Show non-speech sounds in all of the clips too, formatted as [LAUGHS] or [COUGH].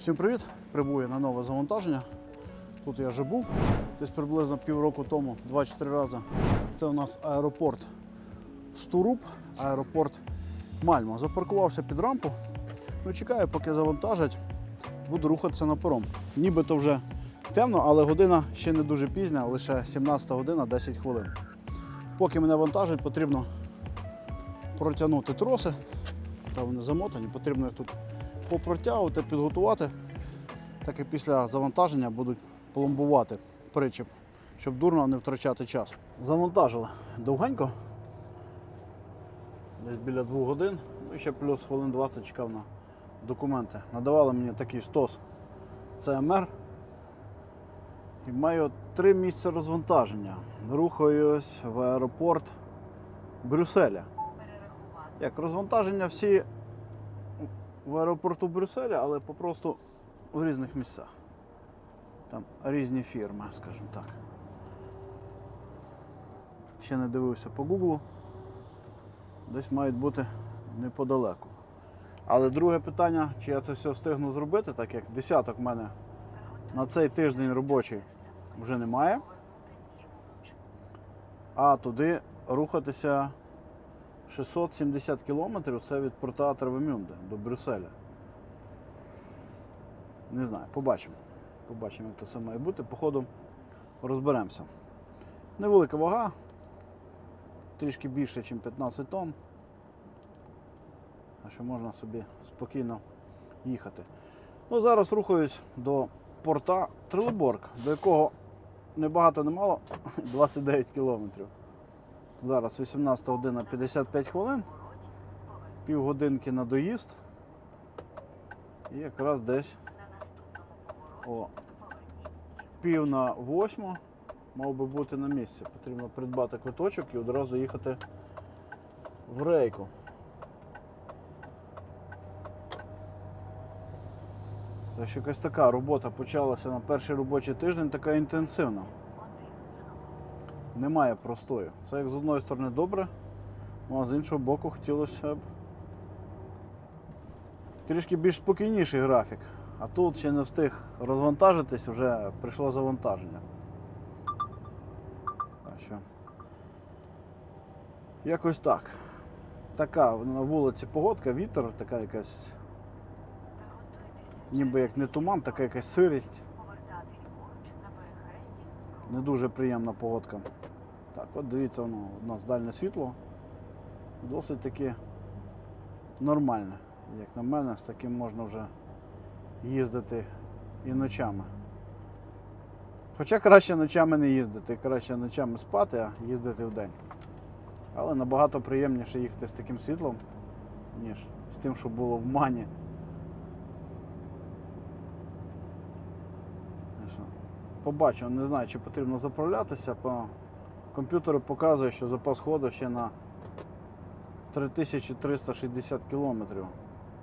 Всім привіт! Прибую на нове завантаження. Тут я вже був десь приблизно півроку тому, 2-4 рази. Це у нас аеропорт Стуруп, аеропорт Мальма. Запаркувався під рампу. Ну, чекаю, поки завантажать, буду рухатися на паром. Нібито вже темно, але година ще не дуже пізня, лише 17 година 10 хвилин. Поки мене вантажать, потрібно протягнути троси. Та вони замотані, потрібно їх тут попротягувати, підготувати. Так і після завантаження будуть пломбувати причіп, щоб дурно не втрачати час. Завантажили довгенько, десь біля двох годин, ну і ще плюс хвилин 20 чекав на документи. Надавали мені такий стос ЦМР. І маю три місця розвантаження. Рухаюсь в аеропорт Брюсселя. Як розвантаження всі в аеропорту Брюсселя, але попросту в різних місцях. Там різні фірми, скажімо так. Ще не дивився по Гуглу. Десь мають бути неподалеку. Але друге питання, чи я це все встигну зробити, так як десяток в мене на цей тиждень робочий вже немає. А туди рухатися 670 кілометрів це від порта Травемюнде до Брюсселя. Не знаю, побачимо. Побачимо, як то все має бути. Походу розберемося. Невелика вага, трішки більше, ніж 15 тонн. А що можна собі спокійно їхати. Ну, зараз рухаюсь до порта Трилеборг, до якого небагато не мало 29 кілометрів. Зараз 18 година 55 хвилин, півгодинки на доїзд. І якраз десь о, пів на восьму мав би бути на місці. Потрібно придбати квиточок і одразу їхати в рейку. Так що якась така робота почалася на перший робочий тиждень, така інтенсивна. Немає простою. Це як з одної сторони добре, ну, а з іншого боку хотілося б трішки більш спокійніший графік. А тут ще не встиг розвантажитись, вже прийшло завантаження. Так що. Якось так. Така на вулиці погодка, вітер, така якась, ніби як не туман, така якась сирість. Не дуже приємна погодка. Так, от дивіться, воно, у нас дальне світло. Досить таки нормальне. Як на мене, з таким можна вже їздити і ночами. Хоча краще ночами не їздити, краще ночами спати, а їздити вдень. Але набагато приємніше їхати з таким світлом, ніж з тим, що було в мані. Побачу, не знаю, чи потрібно заправлятися. По комп'ютеру показує, що запас ходу ще на 3360 кілометрів.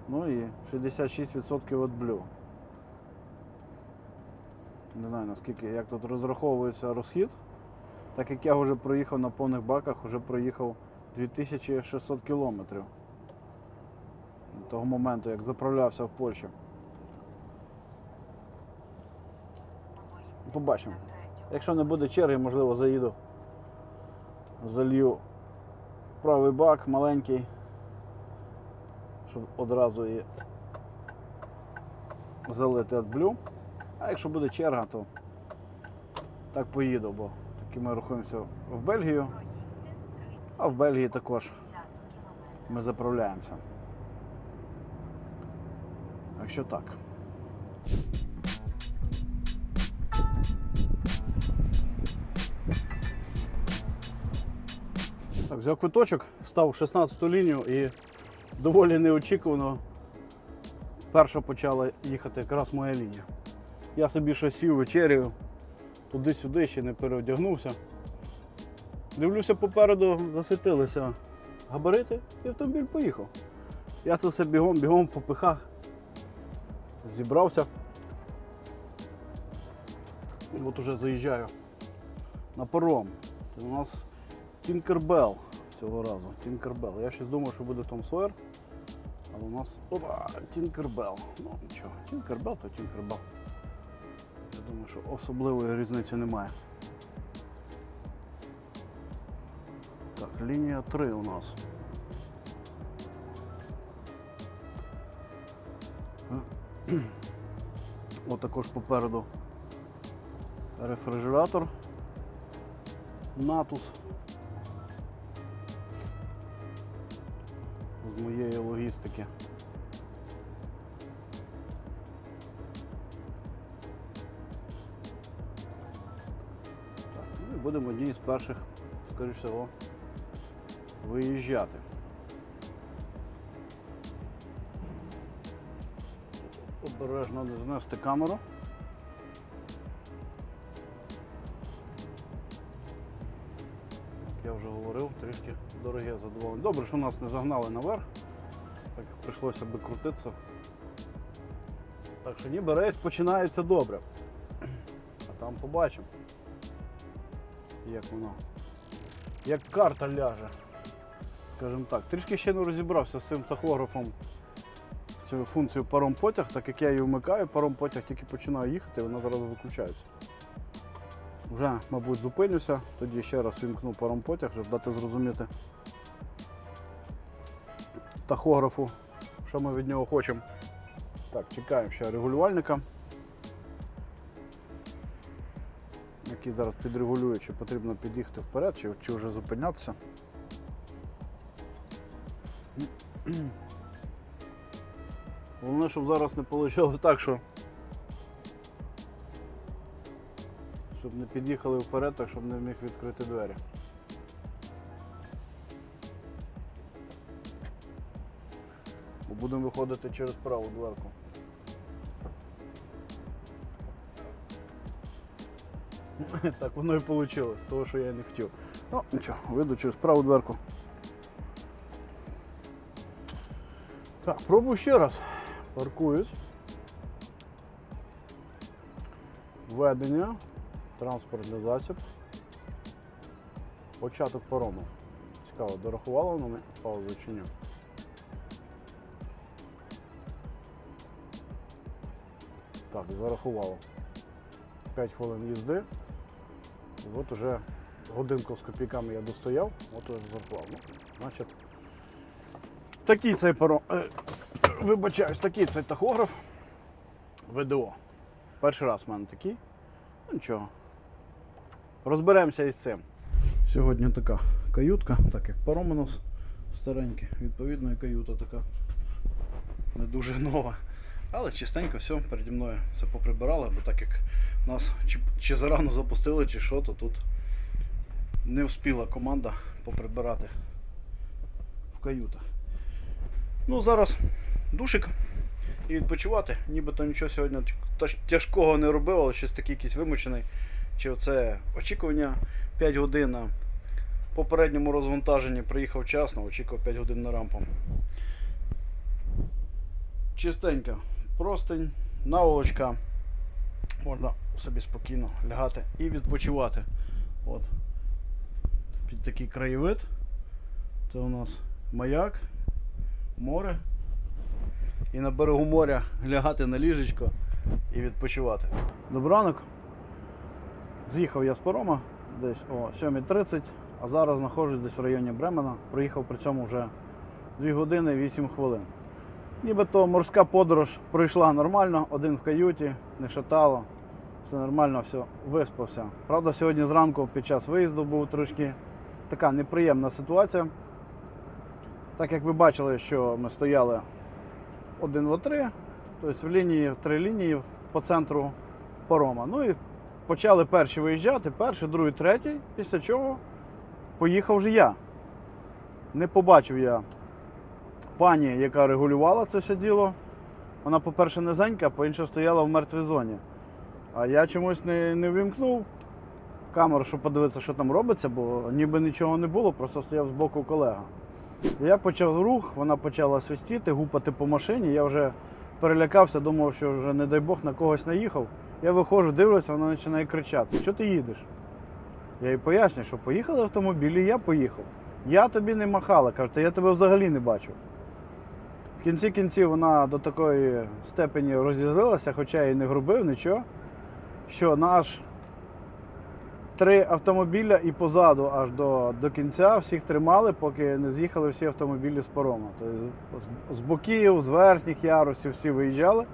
Ну і 66% від блю. Не знаю наскільки, як тут розраховується розхід. Так як я вже проїхав на повних баках, вже проїхав 2600 кілометрів. До того моменту, як заправлявся в Польщі. Побачимо. Якщо не буде черги, можливо, заїду. Залью правий бак маленький, щоб одразу її залити блю. А якщо буде черга, то так поїду, бо таки ми рухаємося в Бельгію, а в Бельгії також ми заправляємося. Якщо так. Взяв квиточок, став 16 ту лінію і доволі неочікувано перша почала їхати якраз моя лінія. Я собі щось сів вечерю, туди-сюди ще не переодягнувся. Дивлюся, попереду засвітилися габарити і автомобіль поїхав. Я це все бігом, бігом по пихах зібрався. От уже заїжджаю на паром. Це у нас Тінкербел цього разу. Тінкербел. Я щось думав, що буде Том Сойер, А у нас опа, Тінкербел. Ну нічого, Тінкербел то Тінкербел. Я думаю, що особливої різниці немає. Так, лінія 3 у нас. От також попереду рефрижератор. Натус. Моєї логістики. Ну і будемо одні з перших, скоріш всього, виїжджати. Обережно не знести камеру. Говорив, дороге задоволення. Добре, що нас не загнали наверх, так прийшлося би крутитися. Так що ніби рейс починається добре. А там побачимо, як воно. Як карта ляже. Скажімо так. Трішки ще не розібрався з цим тахографом, з цією функцією паром потяг, так як я її вмикаю, паром потяг тільки починає їхати, вона зразу виключається. Вже, мабуть, зупинюся, тоді ще раз вімкну паром потяг, щоб дати зрозуміти тахографу, що ми від нього хочемо. Так, чекаємо ще регулювальника, який зараз підрегулює, чи потрібно під'їхати вперед, чи, чи вже зупинятися. Головне, щоб зараз не вийшло так, що щоб не під'їхали вперед, так щоб не міг відкрити двері. Бо будемо виходити через праву дверку. [LAUGHS] Так воно і вийшло, того, що я не хотів. Ну, нічого, вийду через праву дверку. Так, пробую ще раз. Паркуюсь. Введення. Транспортний засіб. Початок парому. Цікаво, дорахувало воно паузу чи ні? Так, зарахувало. 5 хвилин їзди. І от уже годинку з копійками я достояв, от уже зарахував. Ну, значить, такий цей паром. е, Вибачаюсь, такий цей тахограф. ВДО. Перший раз в мене такий. Ну нічого. Розберемося із цим. Сьогодні така каютка, так як паром у нас старенький, відповідно і каюта така не дуже нова. Але чистенько все переді мною все поприбирали, бо так як нас чи, чи зарано запустили, чи що, то тут не вспіла команда поприбирати в каютах. Ну, зараз душик і відпочивати. Нібито нічого сьогодні тяжкого не робив, але щось такий якийсь вимучений. Чи оце очікування 5 годин. на попередньому розвантаженні приїхав вчасно, очікував 5 годин на рампу. Чистенька, простень, наволочка. Можна собі спокійно лягати і відпочивати. От. Під такий краєвид. Це у нас маяк, море. І на берегу моря лягати на ліжечко і відпочивати. Добранок. З'їхав я з парома десь о 7.30, а зараз знаходжусь десь в районі Бремена. Проїхав при цьому вже 2 години 8 хвилин. Нібито морська подорож пройшла нормально, один в каюті, не шатало, все нормально, все, виспався. Правда, сьогодні зранку під час виїзду був трошки така неприємна ситуація. Так як ви бачили, що ми стояли один в три, тобто в лінії, в три лінії по центру парома. Ну і почали перші виїжджати, перший, другий, третій, після чого поїхав вже я. Не побачив я пані, яка регулювала це все діло. Вона, по-перше, низенька, по-інше, стояла в мертвій зоні. А я чомусь не, не вимкнув камеру, щоб подивитися, що там робиться, бо ніби нічого не було, просто стояв збоку колега. Я почав рух, вона почала свистіти, гупати по машині. Я вже перелякався, думав, що вже, не дай Бог, на когось наїхав. Я виходжу, дивлюся, вона починає кричати: що ти їдеш? Я їй пояснюю, що поїхали автомобілі, я поїхав. Я тобі не махала, кажу, «Та я тебе взагалі не бачив. В кінці кінців вона до такої степені розізлилася, хоча я і не грубив, нічого, що наш три автомобіля і позаду аж до, до кінця всіх тримали, поки не з'їхали всі автомобілі з парома. Тобто з- з боків, з верхніх ярусів всі виїжджали,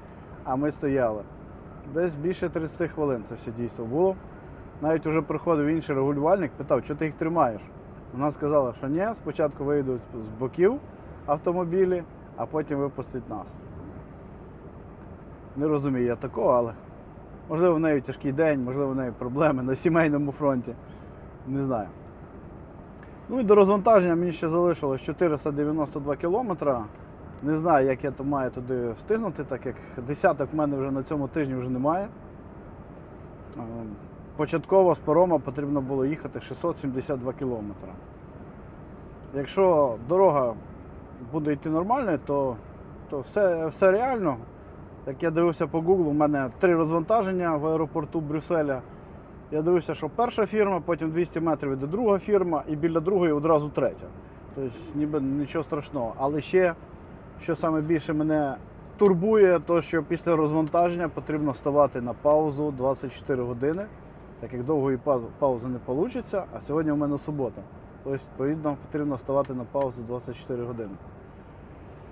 а ми стояли. Десь більше 30 хвилин це все дійство було. Навіть вже приходив інший регулювальник, питав, що ти їх тримаєш. Вона сказала, що ні, спочатку вийдуть з боків автомобілі, а потім випустять нас. Не розумію я такого, але можливо в неї тяжкий день, можливо, в неї проблеми на сімейному фронті. Не знаю. Ну і до розвантаження мені ще залишилось 492 кілометра. Не знаю, як я то маю туди встигнути, так як десяток в мене вже на цьому тижні вже немає. Ем, Початково з парома потрібно було їхати 672 кілометри. Якщо дорога буде йти нормально, то, то все, все реально. Як я дивився по Google, у мене три розвантаження в аеропорту Брюсселя. Я дивився, що перша фірма, потім 200 метрів іде друга фірма, і біля другої одразу третя. Тобто ніби нічого страшного. Але ще, що саме більше мене турбує, то що після розвантаження потрібно ставати на паузу 24 години, так як довгої паузи, не вийде, а сьогодні у мене субота. Тобто, відповідно, потрібно ставати на паузу 24 години.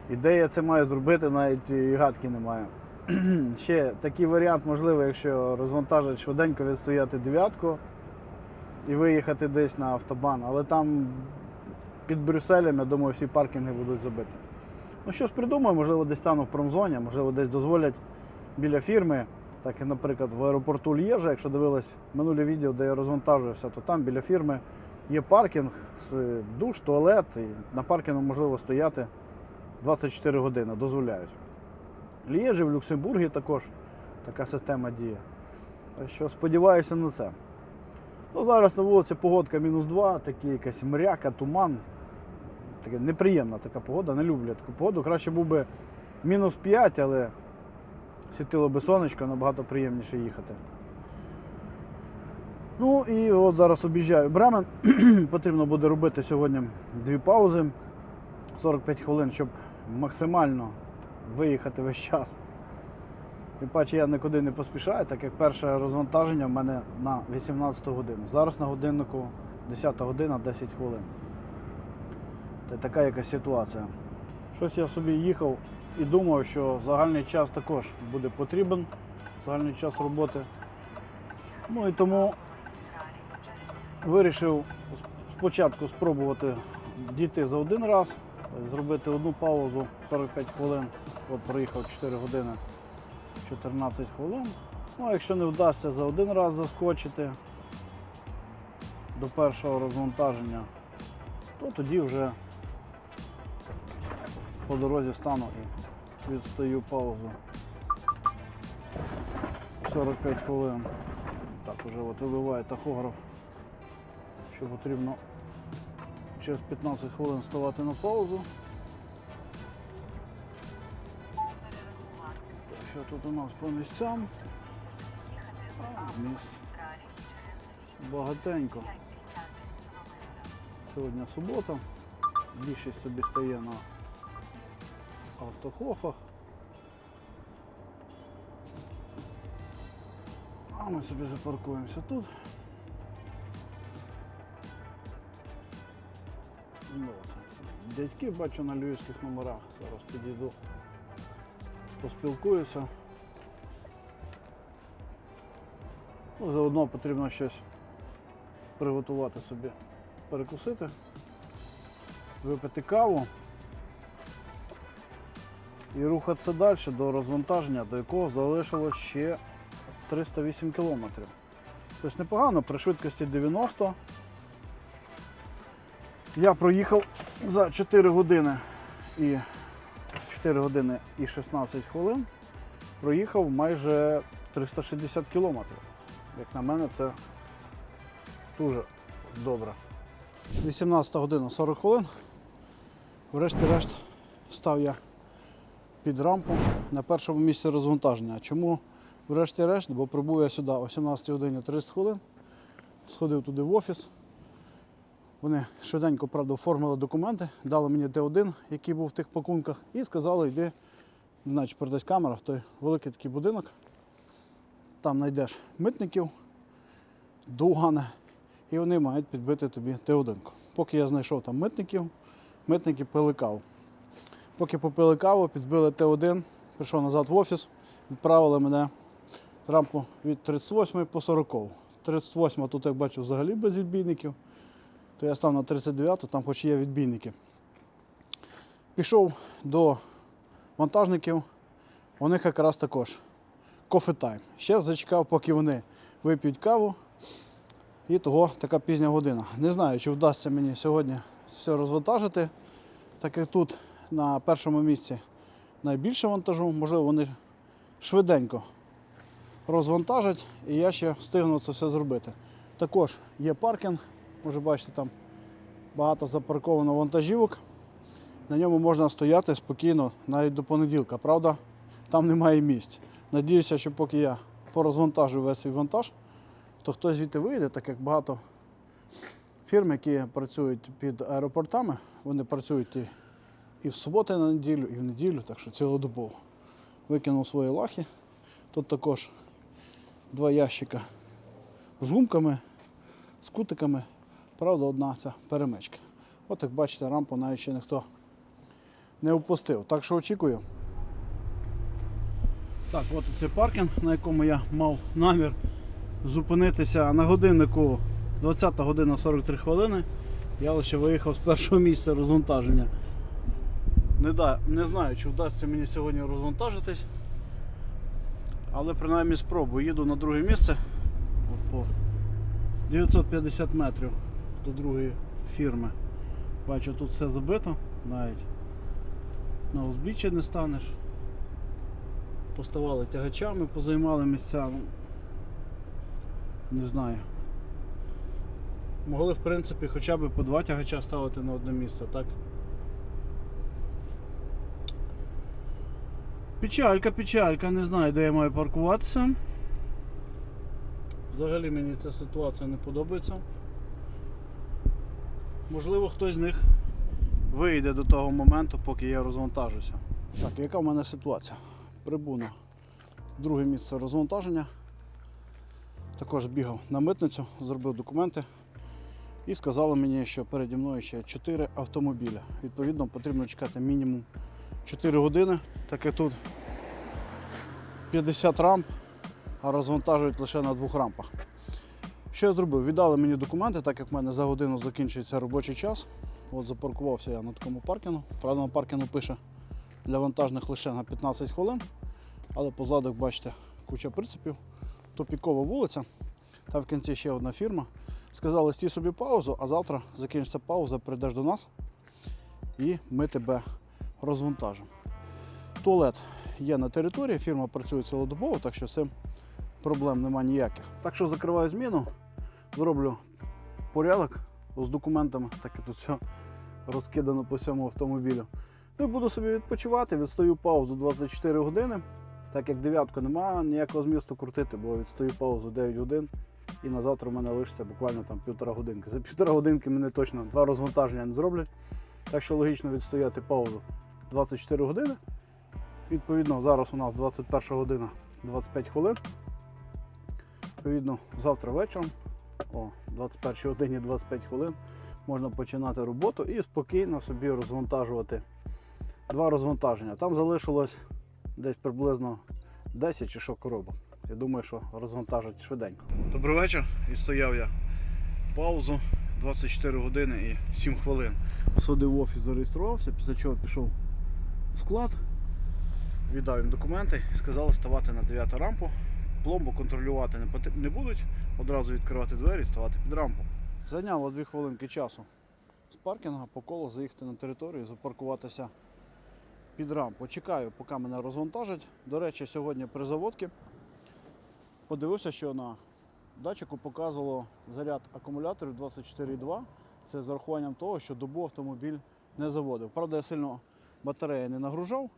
Ідея це маю зробити, навіть і гадки немає. [CLEARS THROAT] Ще такий варіант можливий, якщо розвантажить швиденько відстояти дев'ятку і виїхати десь на автобан, але там під Брюсселем, я думаю, всі паркінги будуть забиті. Ну щось придумаю, можливо, десь стану в промзоні, можливо, десь дозволять біля фірми, так як, наприклад, в аеропорту Лєжа, якщо дивились минуле відео, де я розвантажуюся, то там біля фірми є паркінг з душ, туалет, і на паркінгу можливо стояти 24 години, дозволяють. Лєжі, в Люксембургі також така система діє. Що сподіваюся на це. Ну, зараз на вулиці погодка мінус 2, такі якась мряка, туман. Така неприємна така погода, не люблю таку погоду. Краще був би мінус 5, але світило би сонечко, набагато приємніше їхати. Ну і от зараз об'їжджаю Бремен. [CLEARS THROAT] Потрібно буде робити сьогодні дві паузи. 45 хвилин, щоб максимально виїхати весь час. Тим паче я нікуди не поспішаю, так як перше розвантаження в мене на 18 годину. Зараз на годиннику 10 година 10 хвилин. Та така якась ситуація. Щось я собі їхав і думав, що загальний час також буде потрібен, загальний час роботи. Ну і тому вирішив спочатку спробувати дійти за один раз, зробити одну паузу 45 хвилин. От проїхав 4 години 14 хвилин. Ну, а якщо не вдасться за один раз заскочити до першого розвантаження, то тоді вже по дорозі стану і відстаю паузу 45 хвилин. Так, вже от вибиває тахограф, що потрібно через 15 хвилин ставати на паузу. Так, Що тут у нас по місцям? Багатенько. Сьогодні субота. Більшість собі стає на автохофах. А ми собі запаркуємося тут. Ну, от. Дядьки бачу на львівських номерах. Зараз підійду, поспілкуюся. Ну, заодно потрібно щось приготувати собі, перекусити, випити каву і рухатися далі до розвантаження, до якого залишилось ще 308 кілометрів. Тобто непогано, при швидкості 90. Я проїхав за 4 години і 4 години і 16 хвилин. Проїхав майже 360 кілометрів. Як на мене, це дуже добре. 18 година 40 хвилин. Врешті-решт став я під рампу на першому місці розвантаження. Чому врешті-решт? Бо прибув я сюди о 17 годині 30 хвилин. Сходив туди в офіс. Вони швиденько, правда, оформили документи, дали мені Т1, який був в тих пакунках, і сказали, йди, значить, передасть камера в той великий такий будинок. Там знайдеш митників, дугани, і вони мають підбити тобі Т1. Поки я знайшов там митників, митники пили каву. Поки попили каву, підбили Т1, прийшов назад в офіс, відправили мене рампу від 38 по 40. 38 тут, як бачу, взагалі без відбійників. То я став на 39, там хоч є відбійники. Пішов до вантажників, у них якраз також кофе тайм. Ще зачекав, поки вони вип'ють каву. І того така пізня година. Не знаю, чи вдасться мені сьогодні все розвантажити, так як тут на першому місці найбільше вантажу, можливо, вони швиденько розвантажать, і я ще встигну це все зробити. Також є паркінг, може бачите, там багато запарковано вантажівок. На ньому можна стояти спокійно навіть до понеділка. Правда, там немає місць. Надіюся, що поки я порозвантажу весь свій вантаж, то хтось звідти вийде, так як багато фірм, які працюють під аеропортами, вони працюють і, і в суботу на неділю, і в неділю, так що цілодобово. Викинув свої лахи. Тут також два ящика з гумками, з кутиками. Правда, одна ця перемичка. От як бачите, рампу навіть ще ніхто не опустив. Так що очікую. Так, от і цей паркінг, на якому я мав намір зупинитися на годиннику 20 година 43 хвилини. Я лише виїхав з першого місця розвантаження. Не, да, не знаю, чи вдасться мені сьогодні розвантажитись. Але принаймні спробую. Їду на друге місце. От по 950 метрів до другої фірми. Бачу, тут все забито, навіть на узбіччя не станеш. Поставали тягачами, позаймали місця. Ну, Не знаю. Могли в принципі хоча б по два тягача ставити на одне місце, так? Печалька, печалька, не знаю, де я маю паркуватися. Взагалі мені ця ситуація не подобається. Можливо, хтось з них вийде до того моменту, поки я розвантажуся. Так, яка в мене ситуація? Прибув на друге місце розвантаження. Також бігав на митницю, зробив документи і сказали мені, що переді мною ще 4 автомобіля. Відповідно, потрібно чекати мінімум 4 години, так як тут 50 рамп, а розвантажують лише на двох рампах. Що я зробив? Віддали мені документи, так як в мене за годину закінчується робочий час. От запаркувався я на такому паркінгу. Правда, на паркінгу пише для вантажних лише на 15 хвилин. Але позаду, бачите, куча принципів. Топікова вулиця. Там в кінці ще одна фірма. Сказали, стій собі паузу, а завтра закінчиться пауза, прийдеш до нас і ми тебе розвантажимо. Туалет є на території, фірма працює цілодобово, так що цим проблем немає ніяких. Так що закриваю зміну, зроблю порядок з документами, так як тут все розкидано по всьому автомобілю. Ну і буду собі відпочивати, відстаю паузу 24 години. Так як дев'ятку немає ніякого змісту крутити, бо відстаю паузу 9 годин. І на завтра в мене лишиться буквально там півтора годинки. За півтора годинки мене точно два розвантаження не зроблять. Так що логічно відстояти паузу 24 години. Відповідно, зараз у нас 21 година 25 хвилин. Відповідно, завтра вечором, о 21 годині 25 хвилин, можна починати роботу і спокійно собі розвантажувати два розвантаження. Там залишилось десь приблизно 10 чи що коробок. Я думаю, що розвантажать швиденько. Добрий вечір. І стояв я паузу 24 години і 7 хвилин. Сходив в офіс, зареєструвався, після чого пішов в склад, віддав їм документи і сказали ставати на 9 рампу. Пломбу контролювати не, будуть, одразу відкривати двері і ставати під рампу. Зайняло 2 хвилинки часу з паркінга по колу заїхати на територію, запаркуватися під рампу. Чекаю, поки мене розвантажать. До речі, сьогодні при заводці подивився, що на датчику показувало заряд акумуляторів 24,2. Це з урахуванням того, що добу автомобіль не заводив. Правда, я сильно батареї не нагружав,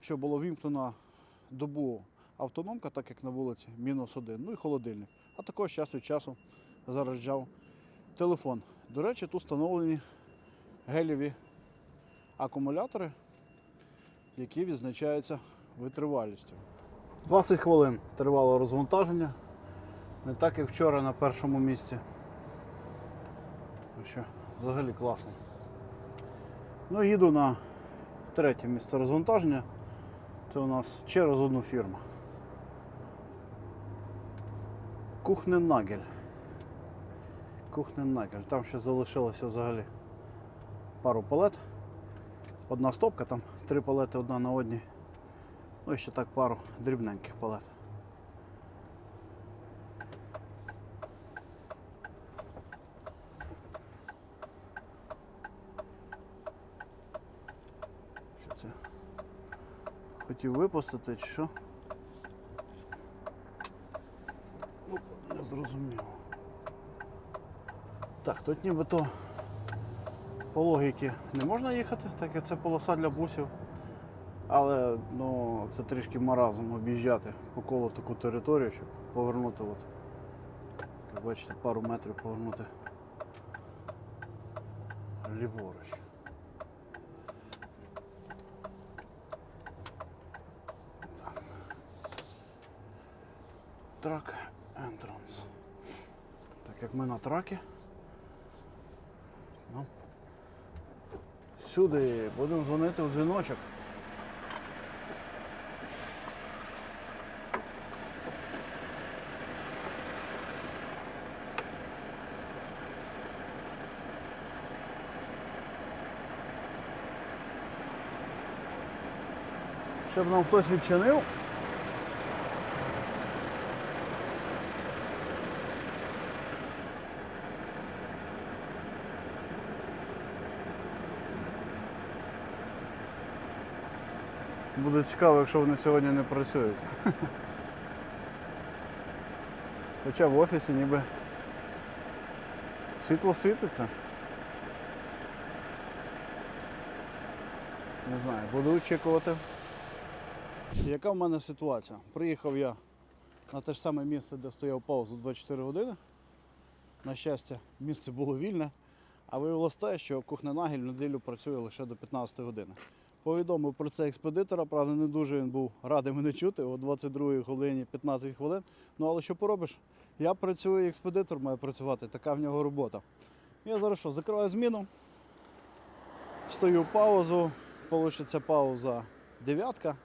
що було вімкнена добу автономка, так як на вулиці, мінус один, ну і холодильник. А також час від часу заряджав телефон. До речі, тут встановлені гелєві акумулятори, які відзначаються витривалістю. 20 хвилин тривало розвантаження. Не так як вчора на першому місці. Що, взагалі класно. Ну, їду на третє місце розвантаження. Це у нас через одну фірму. Кухненагель. Кухненагель. Там ще залишилося взагалі пару палет. Одна стопка, там три палети одна на одній. Ну і ще так пару дрібненьких палет. Що це? Хотів випустити чи що? Ну, не зрозуміло. Так, тут нібито по логіки не можна їхати, так як це полоса для бусів. Але ну, це трішки маразм об'їжджати по колу таку територію, щоб повернути, от, як бачите, пару метрів повернути ліворуч. Трак Entrance. Так як ми на тракі. Ну, сюди будемо дзвонити в дзвіночок. Щоб нам хтось відчинив. Буде цікаво, якщо вони сьогодні не працюють. Хоча в офісі ніби світло світиться. Не знаю, буду очікувати. Яка в мене ситуація? Приїхав я на те ж саме місце, де стояв паузу 24 години. На щастя, місце було вільне, а виявилося те, що кухненагіль в неділю працює лише до 15 години. Повідомив про це експедитора, правда, не дуже він був радий мене чути о 22 годині 15 хвилин. Ну але що поробиш? Я працюю, експедитор має працювати, така в нього робота. Я зараз що, закриваю зміну, стою в паузу, получиться пауза дев'ятка.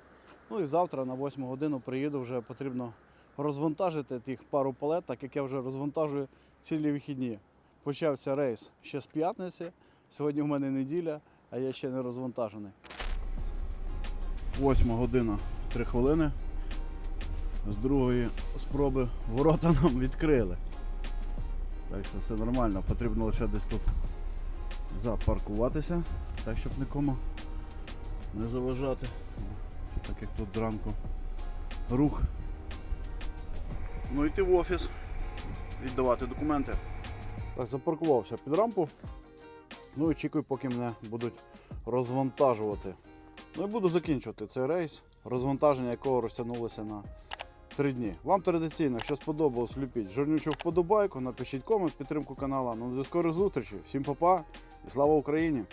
Ну і завтра на 8 годину приїду, вже потрібно розвантажити тих пару палет, так як я вже розвантажую цілі вихідні. Почався рейс ще з п'ятниці, сьогодні в мене неділя, а я ще не розвантажений. Восьма година 3 хвилини. З другої спроби ворота [LAUGHS] нам відкрили. Так що все нормально, потрібно лише десь тут запаркуватися, так щоб нікому не заважати. Так як тут зранку рух. Ну йти в офіс, віддавати документи. Так, запаркувався під рампу. Ну і очікую, поки мене будуть розвантажувати. Ну і буду закінчувати цей рейс, розвантаження якого розтягнулося на 3 дні. Вам традиційно, якщо сподобалось, влюпіть жирнючу вподобайку, напишіть комент, підтримку каналу. Ну до скорих зустрічей. Всім па-па і слава Україні!